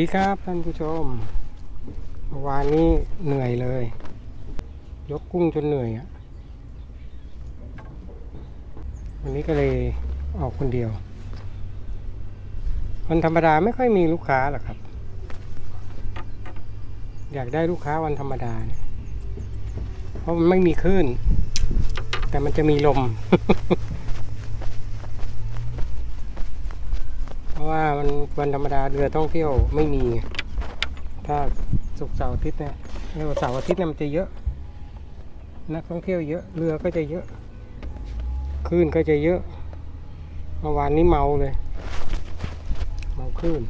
ดีครับท่านผู้ชมเมื่อวานนี้เหนื่อยเลย ยกกุ้งจนเหนื่อยอะวันนี้ก็เลยออกคนเดียววันธรรมดาไม่ค่อยมีลูกค้าหรอกครับ อยากได้ลูกค้าวันธรรมดาเนี่ยเพราะมันไม่มีคลื่น แต่มันจะมีลม ราะว่ามันวันธรรมดาเรือท่องเที่ยวไม่มี ถ้าศุกเสาร์อาทิตย์เนี่ยเรียกว่าเสาร์อาทิตย์เนี่ยมันจะเยอะ นักท่องเที่ยวเยอะเรือก็จะเยอะคลื่นก็จะเยอะเมื่อวานนี้เมาเลย เมาคลื่น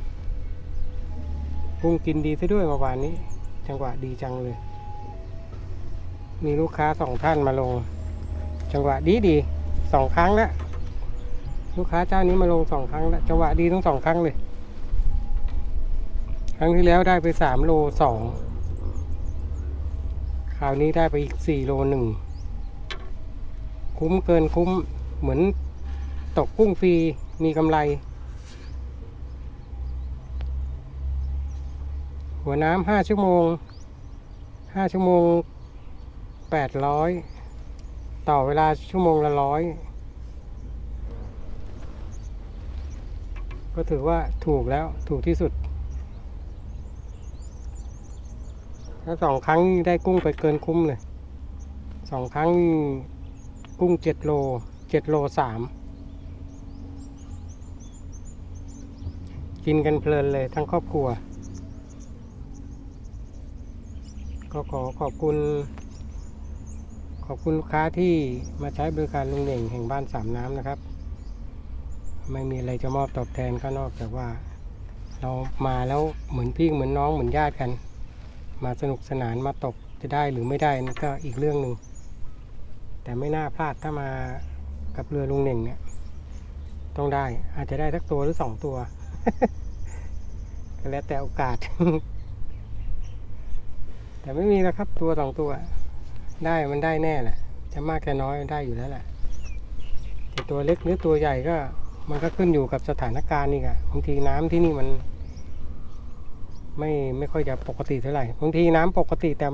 กุ้งกินดีซะด้วยเมื่อวานนี้ จังหวะดีจังเลย มีลูกค้าสองท่านมาลง จังหวะดีดีสองครั้งแล้ว ลูกค้าเจ้านี้มาลงสองครั้งแล้วจังหวะดีทั้งสองครั้งเลย ครั้งที่แล้วได้ไปสามโลสองคราวนี้ได้ไปอีกสี่โลหนึ่งคุ้มเกินคุ้มเหมือนตกกุ้งฟรีมีกำไร หัวน้ำห้าชั่วโมงห้าชั่วโมงแปดร้อยต่อเวลาชั่วโมงละร้อย ก็ถือว่าถูกแล้วถูกที่สุด ถ้าสองครั้งได้กุ้งไปเกินคุ้มเลยสองครั้งกุ้งเจ็ดโลเจ็ดโลสามกินกันเพลินเลยทั้งครอบครัว ก็ขอขอบคุณ ขอบคุณลูกค้าที่มาใช้บริการลุงเหน่งแห่งบ้านสามน้ำนะครับ ไม่มีอะไรจะมอบตอบแทนก็นอกจากว่า เรามาแล้วเหมือนพี่เหมือนน้องเหมือนญาติกัน มาสนุกสนานมาตกจะได้หรือไม่ได้นั่นก็อีกเรื่องหนึ่งแต่ไม่น่าพลาดถ้ามากับเรือลุงหนึ่งเนี่ยต้องได้อาจจะได้สักตัวหรือสองตัวก็แล้วแต่โอกาส แต่ไม่มีแล้วครับตัวสองตัว ได้มันได้แน่แหละ จะมากแค่น้อยมันได้อยู่แล้วแหละแต่ตัวเล็กหรือตัวใหญ่ก็ มันก็ขึ้นอยู่กับสถานการณ์นี่อะบางทีน้ำที่นี่มันไม่ไม่ค่อยจะปกติเท่าไหร่บางทีน้ำปกติแต่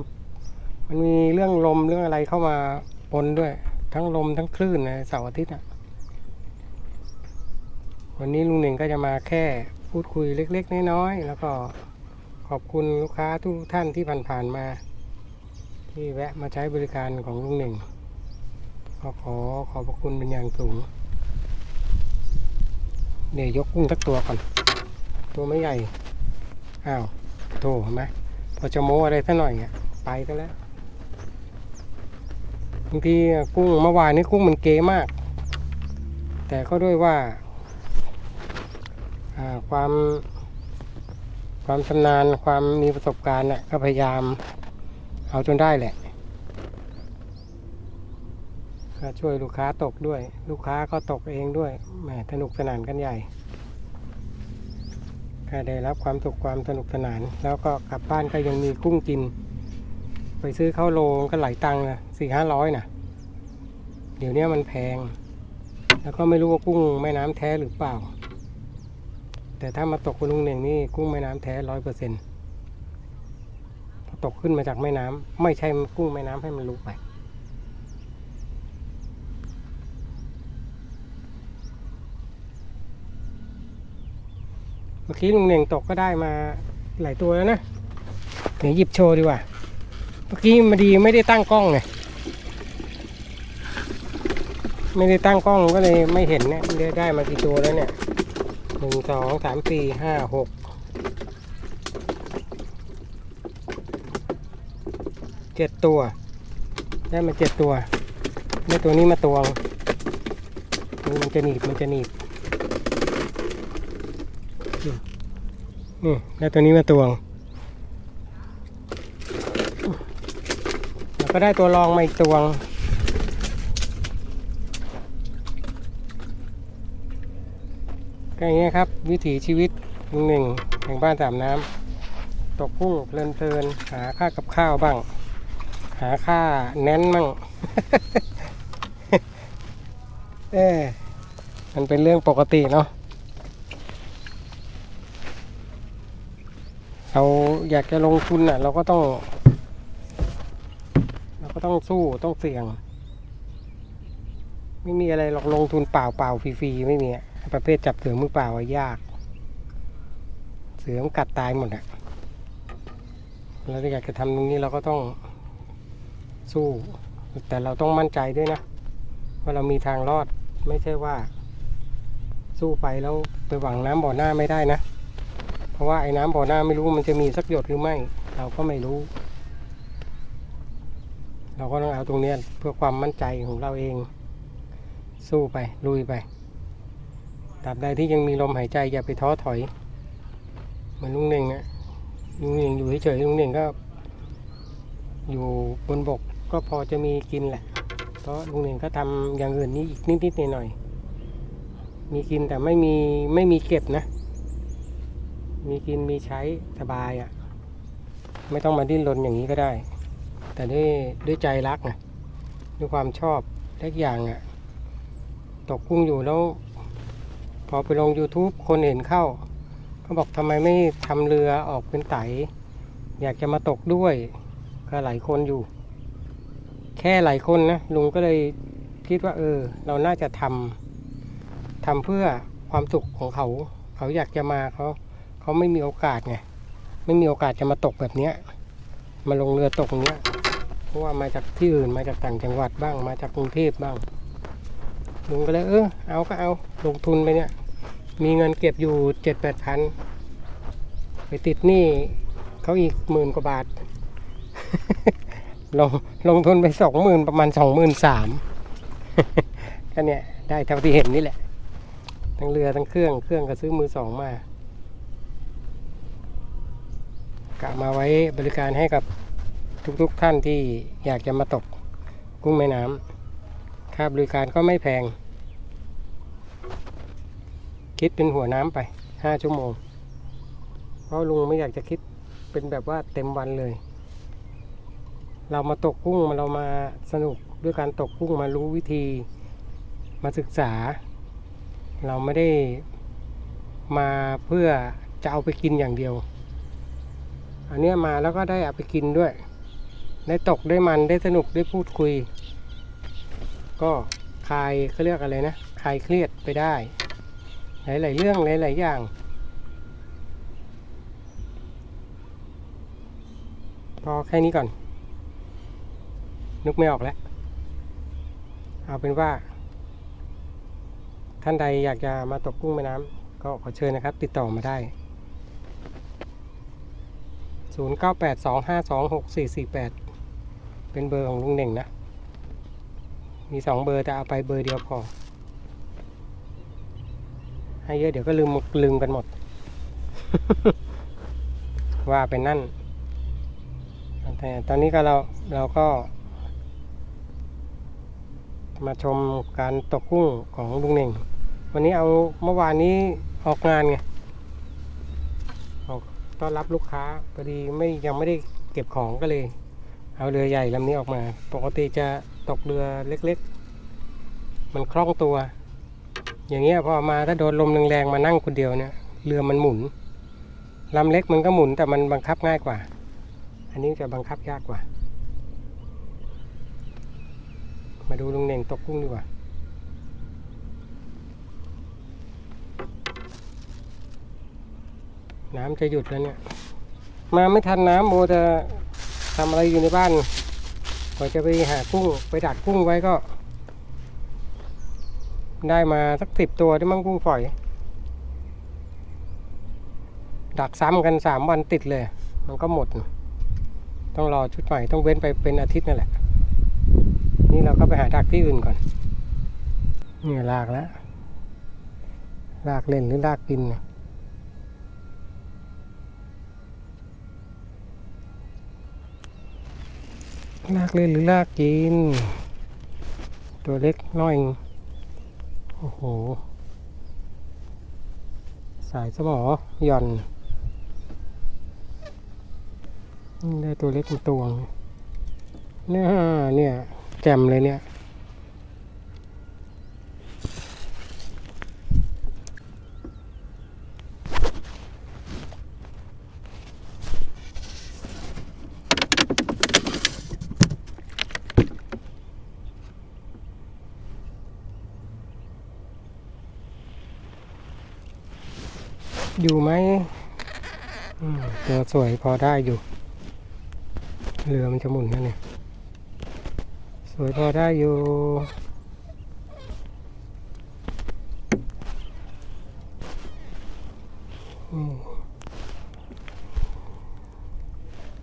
มันมีเรื่องลมเรื่องอะไรเข้ามาปนด้วย ทั้งลมทั้งคลื่นนะเสาร์อาทิตย์อะวันนี้ลุงหนึ่งก็จะมาแค่พูดคุยเล็ก ๆ น้อยๆแล้วก็ขอบคุณลูกค้าทุกท่านที่ผ่านๆมา ที่แวะมาใช้บริการของลุงหนึ่งก็ขอขอบพระคุณเป็นอย่างสูง เดี๋ยยกกุ้งสักตัวก่อน ตัวไม่ใหญ่ อ้าวโถเห็นไหมพอจะโม้อะไรสักหน่อยอะไปก็แล้วบางทีกุ้งเมื่อวานนี้กุ้งมันเก๋มาก แต่ก็ด้วยว่าความความชำนาญความมีประสบการณ์น่ะก็พยายามเอาจนได้แหละ ก็ช่วยลูกค้าตกด้วย ลูกค้าก็ตกเองด้วยแหมสนุกสนานกันใหญ่ก็ได้รับความสุขความสนุกสนาน แล้วก็กลับบ้านก็ยังมีกุ้งกิน ไปซื้อข้าวโลก็หลายตังค์นะสี่ห้าร้อยนะเดี๋ยวนี้มันแพง แล้วก็ไม่รู้ว่ากุ้งแม่น้ำแท้หรือเปล่า แต่ถ้ามาตกกับลุงเน่งนี่กุ้งแม่น้ำแท้ร้อยเปอร์เซ็นต์พอตกขึ้นมาจากแม่น้ำไม่ใช่กุ้งแม่น้ำให้มันลุกไป มื่อกี้ลุงเน่งตกก็ได้มาหลายตัวแล้วนะเดี๋ยวหยิบโชว์ดีกว่า เมื่อกี้มาดีไม่ได้ตั้งกล้องไงไม่ได้ตั้งกล้องก็เลยไม่เห็นเนี่ยได้ได้มากี่ตัวแล้วเนี่ยหนึ่งสองสามสี่ห้าหกเจ็ดตัว ได้มาเจ็ดตัวได้ตัวนี้มาตวงมันจะหนีบมันจะหนีบ นี่ได้ตัวนี้มาตวง แล้วก็ได้ตัวรองมาอีกตวง ก็อย่างเงี้ครับ วิถีชีวิตลุงหนึ่งแห่งบ้านสามน้ำตกพุ่งเพลินเพลินๆหาค่ากับข้าวบ้าง หาค่าแน้นบ้างเออมันเป็นเรื่องปกติเนาะ เราอยากจะลงทุนอะ เราก็ต้อง เราก็ต้องสู้ต้องเสี่ยง ไม่มีอะไรหรอกลงทุนเปล่าเปล่าฟรีๆไม่มีประเภทจับเสือมือเปล่าอะยาก เสือมันกัดตายหมดอะเราอยากจะทำตรงนี้เราก็ต้องสู้ แต่เราต้องมั่นใจด้วยนะว่าเรามีทางรอดไม่ใช่ว่า สู้ไปแล้วไปหวังน้ำบ่อหน้าไม่ได้นะ ราะว่าไอ้น้ำบ่อหน้าไม่รู้มันจะมีสักหยดหรือไม่ เราก็ไม่รู้ เราก็ต้องเอาตรงเนี้ยเพื่อความมั่นใจของเราเอง สู้ไปลุยไปตราบใดที่ยังมีลมหายใจอย่าไปท้อถอย เหมือนลุงเน่งอะลุงเน่งอยู่เฉยๆลุงเน่งก็ อยู่บนบกก็พอจะมีกินแหละเพราะลุงเน่งก็ทำอย่างอื่นนี้อีกนิดๆหน่อยๆมีกินแต่ไม่มีไม่มีเก็บนะ มีกินมีใช้สบายอะ่ะ ไม่ต้องมาดิ้นรนอย่างนี้ก็ได้ แต่ด้วยด้วยใจรักนะด้วยความชอบเล็กอย่างอะ่ะ ตกกุ้งอยู่แล้ว พอไปลง YouTube คนเห็นเข้าเขาบอกทำไมไม่ทำเรือออกเป็นไต อยากจะมาตกด้วยก็หลายคนอยู่ แค่หลายคนนะลุงก็เลยคิดว่า เออ เราน่าจะทำทำเพื่อความสุขของเขา เขาอยากจะมาเขา เขาไม่มีโอกาสไงไม่มีโอกาสจะมาตกแบบเนี้ย มาลงเรือตกเนี้ย เพราะว่ามาจากที่อื่นมาจากต่างจังหวัดบ้าง มาจากกรุงเทพบ้างลุงก็เลยเออเอาก็เอาลงทุนไปเนี่ย มีเงินเก็บอยู่เจ็ดแปดพันไปติดหนี้เขาอีกหมื่นกว่าบาทลงลงทุนไปสองหมื่นประมาณสองหมื่นสามก็เนี่ยได้เท่าที่เห็นนี่แหละ ทั้งเรือทั้งเครื่องเครื่องก็ซื้อมือสองมา กะมาไว้บริการให้กับทุกๆท่านที่อยากจะมาตกกุ้งแม่น้ำค่าบริการก็ไม่แพง คิดเป็นหัวน้ำไปห้าชั่วโมง เพราะลุงไม่อยากจะคิดเป็นแบบว่าเต็มวันเลย เรามาตกกุ้งมาเรามาสนุกด้วยการตกกุ้งมารู้วิธีมาศึกษา เราไม่ได้มาเพื่อจะเอาไปกินอย่างเดียว อันเนี้มาแล้วก็ได้เอาไปกินด้วย ได้ตกได้มันได้สนุกได้พูดคุย ก็คลายเขาเรียกอะไรนะคลายเครียดไปได้ หลาย ๆ เรื่องหลาย ๆ อย่าง พอแค่นี้ก่อน นึกไม่ออกแล้ว เอาเป็นว่า ท่านใดอยากจะมาตกกุ้งแม่น้ำก็ขอเชิญนะครับ ติดต่อมาได้ 0982526448 เป็นเบอร์ของลุงเน่งนะ มีสองเบอร์แต่เอาไปเบอร์เดียวพอ ให้เยอะเดี๋ยวก็ลืมลืมกันหมด ว่าเป็นนั่น แต่ตอนนี้ก็เราเราก็ มาชมการตกกุ้งของลุงเน่ง วันนี้เอาเมื่อวานนี้ออกงานไงออก ต้อนรับลูกค้าพอดีไม่ยังไม่ได้เก็บของก็เลย เอาเรือใหญ่ลำนี้ออกมา ปกติจะตกเรือเล็กๆ มันคล่องตัว อย่างเงี้ยพอมาถ้าโดนลมแรงๆมานั่งคนเดียวเนี่ยเรือมันหมุนลำเล็กมันก็หมุนแต่มันบังคับง่ายกว่า อันนี้จะบังคับยากกว่า มาดูลุงเน่งตกกุ้งดีกว่า น้ำจะหยุดแล้วเนี่ย มาไม่ทันน้ำโมจะทำอะไรอยู่ในบ้านกว่าจะไปหากุ้ง ไปดักกุ้งไว้ก็ ได้มาสักสิบตัวได้มั้งกุ้งฝอย ดักซ้ำกันสามวันติดเลย มันก็หมด ต้องรอชุดใหม่ต้องเว้นไปเป็นอาทิตย์นั่นแหละ นี่เราก็ไปหาดักที่อื่นก่อนนี่ลากแล้วลากเล่นหรือลากกินเนี่ย ลากเล่นหรือลากกิน ตัวเล็กน้อยโอ้โห สายสมอหย่อน ได้ตัวเล็กมาตัวงเนี่ยเนี่ยแจ่มเลยเนี่ย อยู่ไหมตัวสวยพอได้อยู่ เรือมันจะหมุนนั่นเนี่ยสวยพอได้อยู่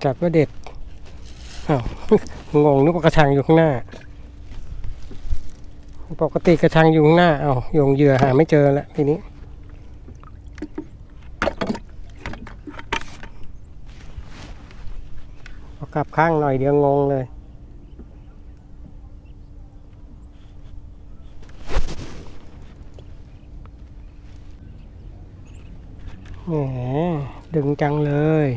จับว่าเด็ดอ้าวงงนึกว่ากระชังอยู่ข้างหน้า ปกติกระชังอยู่ข้างหน้า เอาโยงเหยื่อหาไม่เจอแล้วทีนี้ พอก ลับข้างหน่อยเดี๋ยวงงเลย แหมดึงจังเลย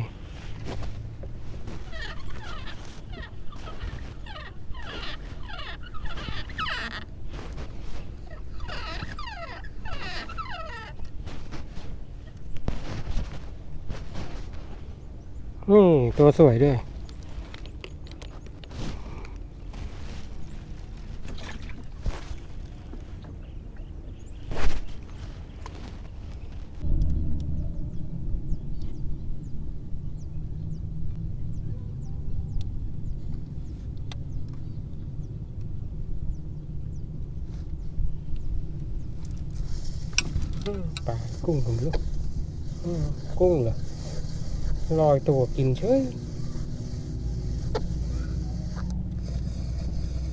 นี่ตัวสวยด้วย ปลากุ้งผมรู้อืมกุ้งเหรอลอยตัวกินเฉย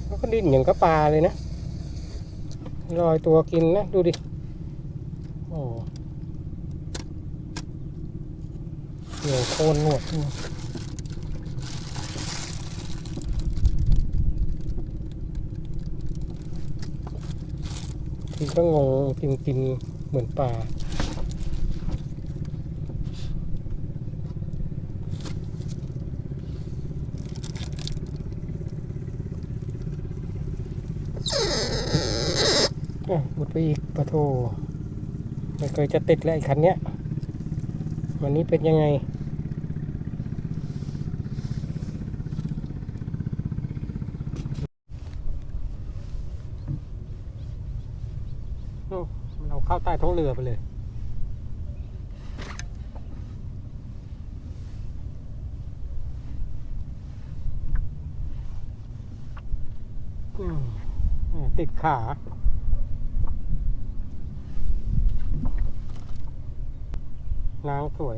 แล้วก็ดิ้นอย่างกับปลาเลยนะลอยตัวกินนะ ดูดิ โอ้เหี่ยวโคนหนวดนี่ทีก็งงกินกิน เหมือนปลาอะหมดไปอีกปะโทไม่เคยจะติดแล้วไอ้คันเนี้ย วันนี้เป็นยังไง โอ้มัน เข้าใต้ท้องเรือไปเลย ติดขานางสวย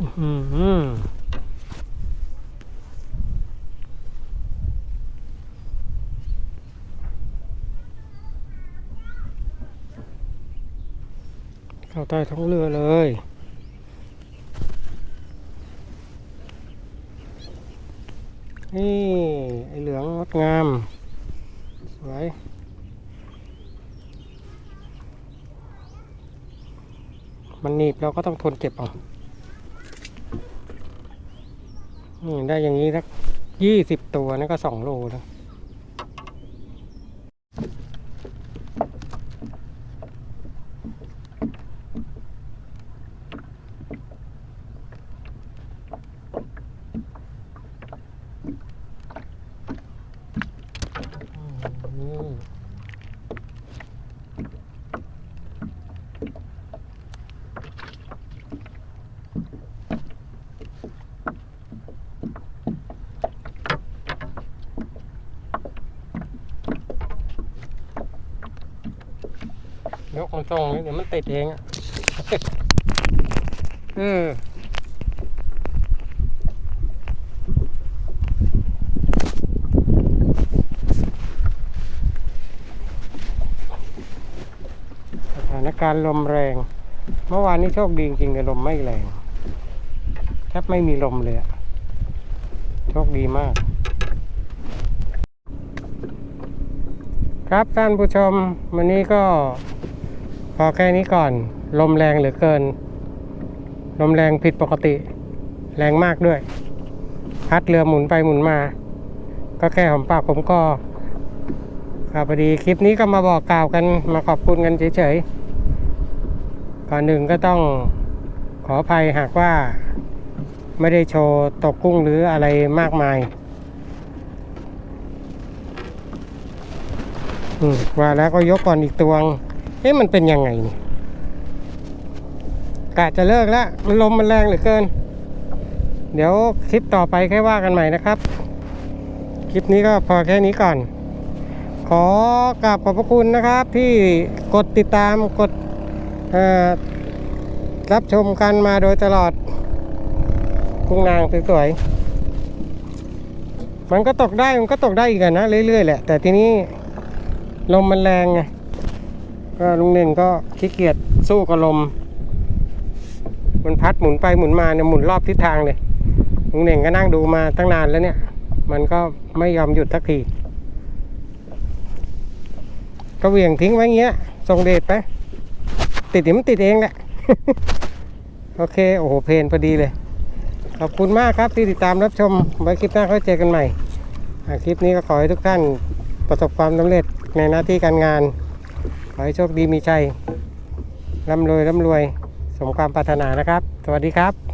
อือหือเข้า ใต้ท้องเรือเลย นี่ ไอเหลืองงดงาม สวยมันหนีบเราก็ต้องทนเจ็บเอานี่ได้อย่างนี้สักยี่สิบตัวนั่นก็สองโลแล้วอืม องตรงๆเดี๋ยวมันติดเองอะเออสถานการณ์ลมแรง เมื่อวานนี้โชคดีจริงๆเลยลมไม่แรงแทบไม่มีลมเลยอะโชคดีมาก ครับท่านผู้ชมวันนี้ก็ พอแค่นี้ก่อน ลมแรงเหลือเกิน ลมแรงผิดปกติ แรงมากด้วย พัดเรือหมุนไปหมุนมา ก็แค่หอมปากผมก็ครับพอดีคลิปนี้ก็มาบอกกล่าวกันมาขอบคุณกันเฉยๆก่อนหนึ่งก็ต้องขออภัยหากว่าไม่ได้โชว์ตกกุ้งหรืออะไรมากมายอืมว่าแล้วก็ยกก่อนอีกตวง เอ๊ะมันเป็นยังไงนี่กะจะเลิกแล้วมันลมมันแรงเหลือเกิน เดี๋ยวคลิปต่อไปแค่ว่ากันใหม่นะครับ คลิปนี้ก็พอแค่นี้ก่อน ขอกราบขอบพระคุณนะครับ ที่กดติดตามกดรับชมกันมาโดยตลอดกุ้งนางสวยๆมันก็ตกได้มันก็ตกได้อีกนะเรื่อยๆแหละแต่ทีนี้ลมมันแรงไง ก็ลุงเน่งก็ขี้เกียจสู้กับลม มันพัดหมุนไปหมุนมาเนี่ยหมุนรอบทิศทางเลยลุงเน่งก็นั่งดูมาตั้งนานแล้วเนี่ย มันก็ไม่ยอมหยุดสักทีก็เหวี่ยงทิ้งไว้เงี้ยส่งเดชไป ติดเดี๋ยวมันติดเองแหละ โอเค โอ้โห เพลนพอดีเลย ขอบคุณมากครับที่ติดตามรับชม ไว้คลิปหน้าค่อยเจอกันใหม่ คลิปนี้ก็ขอให้ทุกท่านประสบความสำเร็จในหน้าที่การงาน อให้โชคดีมีชัยร่ำรวยร่ำรวย สมความปรารถนานะครับ สวัสดีครับ